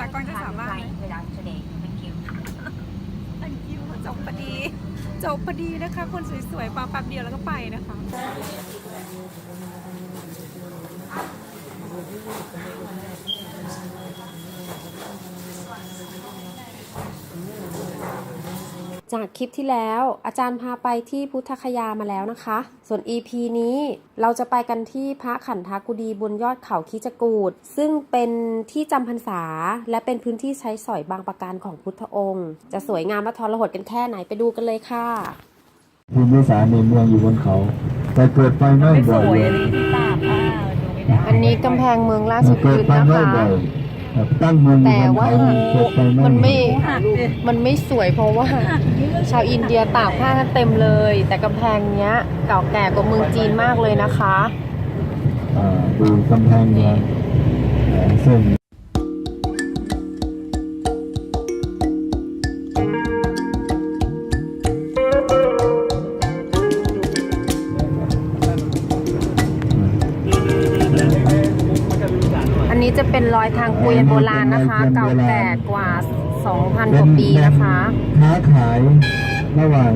ตากล้องจะสามารถ without today. Thank you. อันคิวจบพอดี จบพอดีนะคะ คนสวยๆมาแป๊บเดียวแล้วก็ไปนะคะ จากคลิปที่แล้วอาจารย์พาไปที่พุทธคยามาแล้วนะคะ ส่วน EP นี้เราจะไปกันที่พระขันธกุฎีบนยอดเขาคิจกูดซึ่งเป็นที่จำพรรษา และเป็นพื้นที่ใช้สอยบางประการของพุทธองค์ จะสวยงามและทรหดกันแค่ไหนไปดูกันเลยค่ะภูมิศาสตร์ในเมืองอยู่บนเขา แต่เกิดไฟไหม้บ่อยเลยอันนี้กำแพงเมืองราชเกิพดฤกไฟษ์นะไหม้คะบ่อยแบบ ตั้งเมืองอยู่แต่บนว่าเขาเกิดไฟไหม้มันไม่ มันไม่สวยเพราะว่า ชาวอินเดียตากผ้ากันเต็มเลย แต่กำแพงเนี้ย เก่าแก่กว่าเมืองจีนมากเลยนะคะอ่าดูกำแพงเมืองเอ่อซึ่งอัน เป็นรอยทางเกวียนโบราณนะคะ เก่าแก่กว่า 2,000 กว่าปีนะคะค้าขายระหว่าง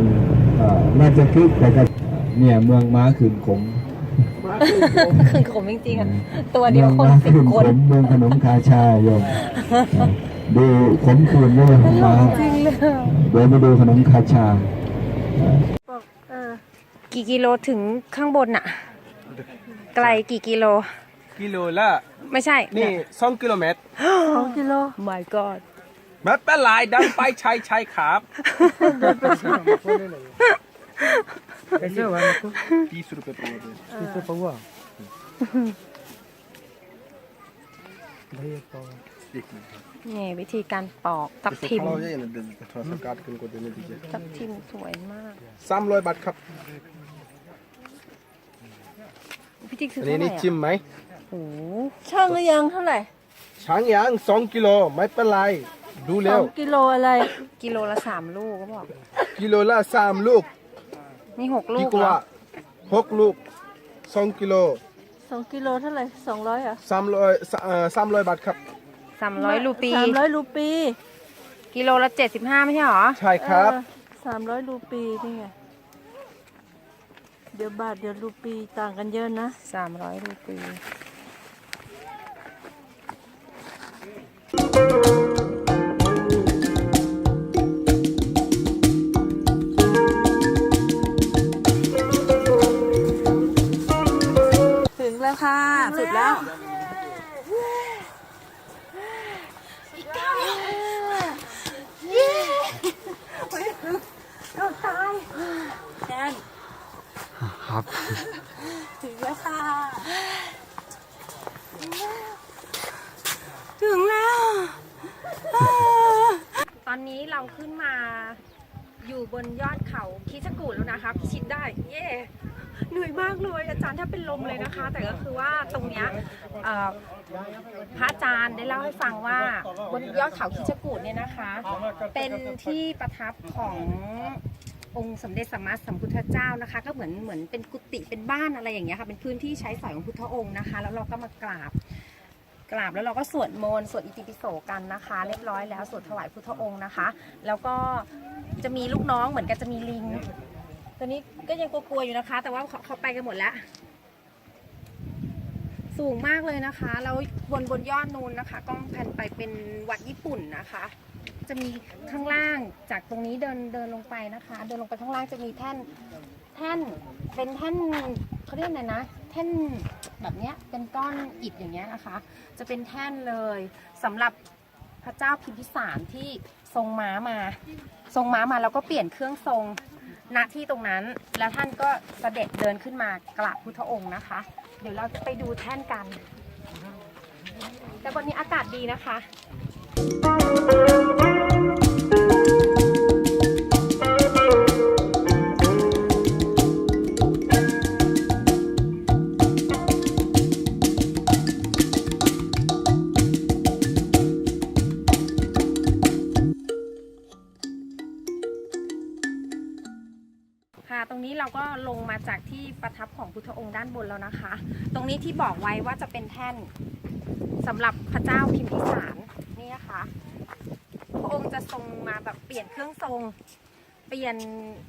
เอ่อราชพฤกษ์แต่กับเนี่ยเมืองม้าขืนขมคือขมจริงๆอะตัวเดียวคนมืองสิบม้าคนขืขมเมืองขนมคาชาโยมดูขมขืนด้วยของม้าจริงเลยเดี๋ยวมาดูขนมคาชากี่กิโลถึงข้างบนอะไกลกี่กิโล กิโลละ ไม่ใช่นี่สองกิโลเมตรสองกิโล my god ไม่เป็นไรดันไปใช้ใช้ครับที่สุดเป็นตัวนี่วิธีการปอกทับทิมสกัดกันกดเดนดีเจทับทิมสวยมากสามร้อยบาทครับพี่จิ๊กซื้ออันเท่านี้ไหร่นี่อะชิมไหมโอ้โห ช่างหรือยังเท่าไหร่ช้างยางสองกิโลไม่เป็นไร ดูสเร็อว งกิโลอะไร กิโลละสามลูกก็บอก กิโลละสามลูกนี่หกลูดีกกเหรว่าอหกลูกสองกิโลสองกิโลเท่าไหร่สองร้อยอะสามร้อยเอ่อสามร้อยบาทครับ สามร้อยรูปี สามร้อยรูปีกิโลละเจ็ดสิบห้าไม่ใช่หรอ ใช่ครับ สามร้อยรูปีนี่ไง เดี๋ยวบาทเดี๋ยวรูปีต่างกันเยอะนะสามร้อยรูปี ถึงแล้วค่ะ สุดแล้วแอนครับ ถึงแล้วค่ะ ถึงแล้วต อนนี้เราขึ้นมาอยู่บนยอดเขาคิชกูดแล้วนะคะพิชิตได้ เย่เหนื่อยมากเลยอาจารย์ถ้าเป็นลมเลยนะคะ แต่ก็คือว่าตรงเนี้ยเอ่อพระอาจารย์ได้เล่าให้ฟังว่าบนยอดเขาคิชกูดเนี่ยนะคะ เป็นที่ประทับขององค์สมเด็จสัมมาสัมพุทธเจ้านะคะ ก็เหมือนเหมือนเป็นกุฏิเป็นบ้านอะไรอย่างเงี้ยค่ะเป็นพื้นที่ใช้สอยของพุทธองค์นะคะ แล้วเราก็มากราบ กราบแล้วเราก็สวดมนต์สวดอิติปิโสกันนะคะ เรียบร้อยแล้วสวดถวายพุทธองค์นะคะ แล้วก็จะมีลูกน้องเหมือนกันจะมีลิง ตัวนี้ก็ยังกลัวๆอยู่นะคะ แต่ว่าเขาเขาไปกันหมดแล้ว สูงมากเลยนะคะ แล้วบนบนยอดนูนนะคะกล้องแผ่นไปเป็นวัดญี่ปุ่นนะคะ จะมีข้างล่างจากตรงนี้เดินเดินลงไปนะคะ เดินลงไปข้างล่างจะมีแท่นแท่นเป็นแท่นเขาเรียกอะไรนะ แท่นแบบเนี้ยเป็นก้อนอิฐอย่างเงี้ยนะคะ จะเป็นแท่นเลยสำหรับพระเจ้าพิมพิสารที่ทรงม้ามา ทรงม้ามาแล้วก็เปลี่ยนเครื่องทรงณที่ตรงนั้นแล้วท่านก็เสด็จเดินขึ้นมากราบพุทธองค์นะคะ เดี๋ยวเราจะไปดูแท่นกัน แต่วันนี้อากาศดีนะคะ นี้เราก็ลงมาจากที่ประทับของพุทธองค์ด้านบนแล้วนะคะ ตรงนี้ที่บอกไว้ว่าจะเป็นแท่นสำหรับพระเจ้าพิมพิสารนี่นะคะพระองค์จะทรงมาแบบเปลี่ยนเครื่องทรง เปลี่ยน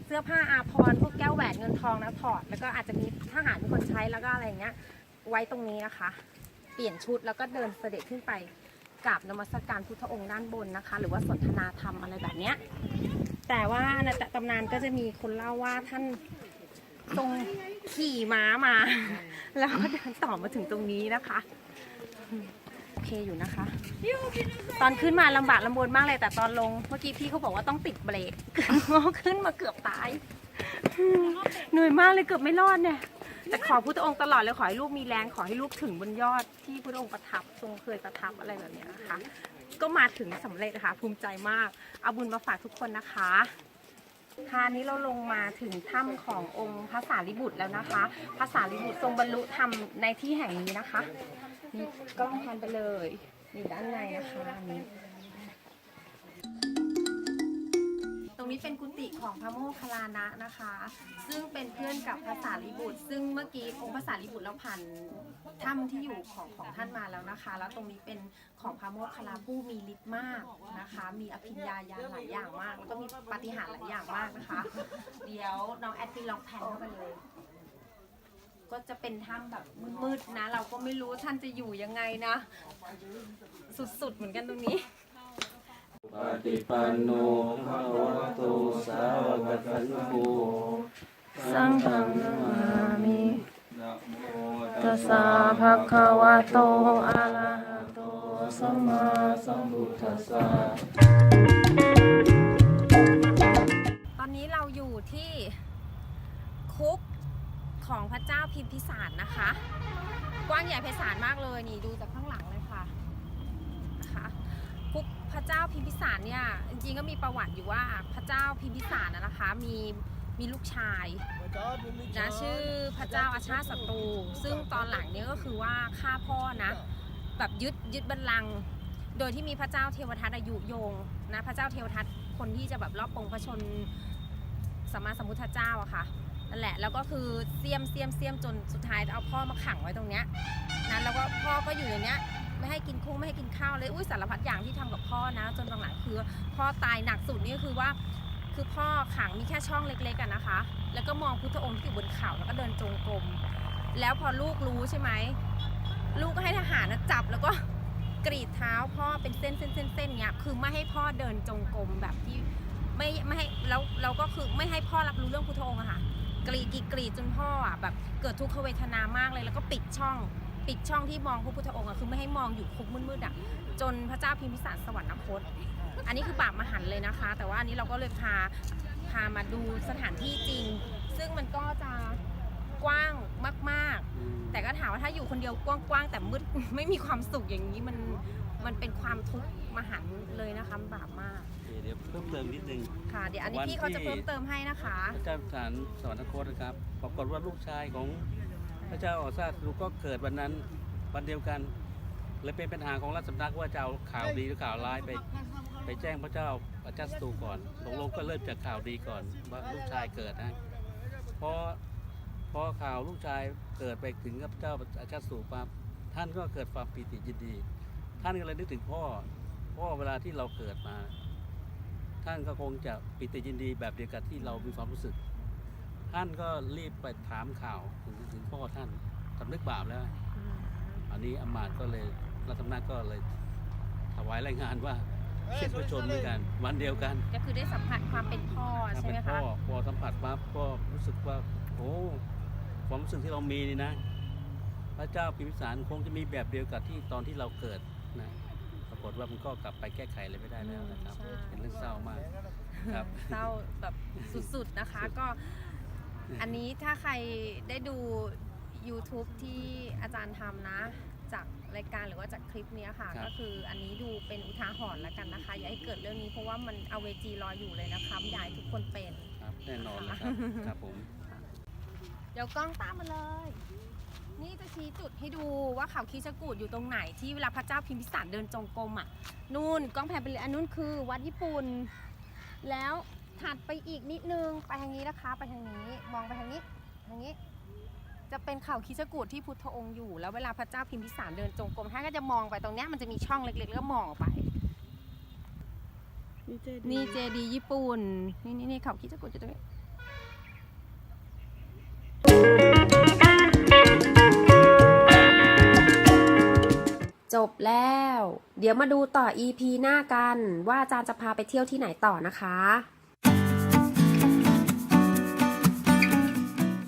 เสื้อผ้าอาภรณ์พวกแก้วแหวนเงินทองนะถอด แล้วก็อาจจะมีทหารเป็นคนใช้แล้วก็อะไรอย่างเงี้ย ไว้ตรงนี้นะคะ เปลี่ยนชุดแล้วก็เดินเสด็จขึ้นไปกราบนมัสการพุทธองค์ด้านบนนะคะ หรือว่าสนทนาธรรมอะไรแบบเนี้ย แต่ว่าในตำนานก็จะมีคนเล่าว่าท่านทรงขี่ม้ามา แล้วก็เดินต่อมาถึงตรงนี้นะคะโอเคอยู่นะคะ ตอนขึ้นมาลำบากลำบนมากเลย แต่ตอนลงเมื่อกี้พี่เขาบอกว่าต้องติดเบรกขึ้นมาเกือบตายเหนื่อยมากเลยเกือบไม่รอดเนี่ยแต่ขอพุทธองค์ตลอดเลยขอให้ลูกมีแรงขอให้ลูกถึงบนยอดที่พุทธองค์ประทับทรงเคยประทับอะไรแบบนี้นะคะ ก็มาถึงสำเร็จนะคะภูมิใจมาก เอาบุญมาฝากทุกคนนะคะค่ะนี้เราลงมาถึงถ้ำขององค์พระสารีบุตรแล้วนะคะพระสารีบุตรทรงบรรลุธรรมในที่แห่งนี้นะคะ นี่กล้องแพนไปเลย อยู่ด้านในนะคะนี่ รงนี้เป็นกุฏิของพระโมคคัลลานะนะคะ ซึ่งเป็นเพื่อนกับพระสารีบุตร ซึ่งเมื่อกี้องค์พระสารีบุตรเราผ่านถ้ำที่อยู่ของของท่านมาแล้วนะคะ แล้วตรงนี้เป็นของพระโมคคัลลาผู้มีฤทธิ์มากนะคะ มีอภิญญาญาณหลายอย่างมาก แล้วก็มีปาฏิหาริย์หลายอย่างมากนะคะ เดี๋ยวน้องแอดมินลองแพนเข้าไปเลย ก็จะเป็นถ้ำแบบมืดๆนะ เราก็ไม่รู้ท่านจะอยู่ยังไงนะ สุดๆเหมือนกันตรงนี้ ปฏิปันโนภะคะวะโตสาวกสังโฆสังฆังนามินะโมตัสสะภะคะวะโตอะระหะโตสัมมาสัมพุทธัสสะตอนนี้เราอยู่ที่คุกของพระเจ้าพิมพิสารนะคะ กว้างใหญ่ไพศาลมากเลยนี่ดูจากข้างหลังเลยค่ะนะคะคุก พระเจ้าพิมพิสารเนี่ยจริงๆก็มีประวัติอยู่ว่าพระเจ้าพิมพิสารนะนะคะมีมีลูกชายนะชื่อพระเจ้าอาชาติศัตรู ซึ่งตอนหลังเนี้ก็คือว่าฆ่าพ่อนะแบบยึดยึดบัลลังก์โดยที่มีพระเจ้าเทวทัตอายุโยงนะพระเจ้าเทวทัตคนที่จะแบบรอบปงพระชนสัมมาสัมพุทธเจ้าอะค่ะนั่นแหละแล้วก็คือเสียมเสียมเสียมจนสุดท้ายเอาพ่อมาขังไว้ตรงเนี้ยนั้นแล้วก็พ่อก็อยู่ในเนี้ย ไม่ให้กินคุ้งไม่ให้กินข้าวเลยอุ้ยสารพัดอย่างที่ทำกับพ่อนะ จนหลังๆคือพ่อตายหนักสุดนี่ก็คือว่า คือพ่อขังมีแค่ช่องเล็กๆกันนะคะ แล้วก็มองพุทธองค์ที่อยู่บนเขาแล้วก็เดินจงกรมแล้วพอลูกรู้ใช่ไหมลูกก็ให้ทหารนะจับแล้วก็กรีดเท้าพ่อเป็นเส้นเส้นเส้นเส้นเนี้ยคือไม่ให้พ่อเดินจงกรมแบบที่ไม่ไม่ให้แล้วเราก็คือไม่ให้พ่อรับรู้เรื่องพุทธองค์อะค่ะกรีดกรีดกรีดจนพ่ออะแบบเกิดทุกขเวทนามากเลยแล้วก็ปิดช่อง ปิดช่องที่มองพระพุทธองค์อะคือไม่ให้มองอยู่คุกมืดๆอะจนพระเจ้าพิมพิสารสวรรคต อันนี้คือบาปมหันต์เลยนะคะ แต่ว่าอันนี้เราก็เลยพาพามาดูสถานที่จริง ซึ่งมันก็จะกว้างมากๆ แต่ก็ถามว่าถ้าอยู่คนเดียวกว้างๆแต่มืด ไม่มีความสุขอย่างนี้มันมันเป็นความทุกข์มหันต์เลยนะคะบาปมาก เดี๋ยวเพิ่มเติมนิดนึง ค่ะ เดี๋ยวอันนี้วันพี่เขาจะที่เพิ่มเติมให้นะคะพระเจ้าสารสวรรคตนะครับปรากฏว่าลูกชายของ พระเจ้าออซาลูกก็เกิดวันนั้นวันเดียวกันเลยเป็นปัญหาของรัฐสำนักว่าจะเอาข่าวดีหรือข่าวร้ายไป ไปแจ้งพระเจ้าอาชาติศัตรูก่อนตกลงก็เริ่มจากข่าวดีก่อนว่าลูกชายเกิดนะพอพอข่าวลูกชายเกิดไปถึงกับเจ้าอาชาติศัตรูปั๊บท่านก็เกิดความปีติยินดี ท่านก็เลยนึกถึงพ่อพ่อเวลาที่เราเกิดมา ท่านก็คงจะปิติยินดีแบบเดียวกับที่เรามีความรู้สึก ท่านก็รีบไปถามข่าวถึงถึงพ่อท่านสำนึกบาปแล้ว อันนี้อำมาตย์ก็เลยรัฐสำนักก็เลยถวายรายงานว่าสิ้นพระชนม์เหมือนกัน วันเดียวกันก็คือได้สัมผัสความเป็นพ่อถ้าใช่เป็ไหมนพ่คะอพอสัมผัสปั๊บก็รู้สึกว่าโอ้ความรู้สึกที่เรามีนี่นะ พระเจ้าพิมพิสารคงจะมีแบบเดียวกับที่ตอนที่เราเกิดนะปรากฏว่ามันก็กลับไปแก้ไขอะไรไม่ได้แล้วนะครับใช่เป็นเรื่องเศร้ามากครับเศร้าแบบสุดๆนะคะสุดก็ อันนี้ถ้าใครได้ดู YouTube ที่อาจารย์ทำนะ จากรายการหรือว่าจากคลิปเนี้ยค่ะก็คืออันนี้ดูเป็นอุทาหรณ์แล้วกันนะคะ อย่าให้เกิดเรื่องนี้เพราะว่ามันเอาเวจีรออยู่เลยนะคะอยากให้ทุกคนเป็น ครับแน่นอนนะครับ ครับผม เดี๋ยวกล้องตามมาเลย นี่จะชี้จุดให้ดูว่าเขาคีชกูดอยู่ตรงไหนที่เวลาพระเจ้าพิมพิสารเดินจงกรมอะ นู่นกล้องแพนไปเลยอันนู้นคือวัดญี่ปุ่น แล้ว ถัดไปอีกนิดนึงไปทางนี้นะคะ ไปทางนี้มองไปทางนี้ทางนี้ จะเป็นเขาคิชกูดที่พุทธองค์อยู่ แล้วเวลาพระเจ้าพิมพิสารเดินจงกรมท่านก็จะมองไปตรงนี้มันจะมีช่องเล็กๆ แล้วมองออกไป นี่เจดีญี่ปุ่น นี่นี่นี่เขาคิชกูดจะตรงนี้จบแล้ว เดี๋ยวมาดูต่อ EP หน้ากัน ว่าอาจารย์จะพาไปเที่ยวที่ไหนต่อนะคะ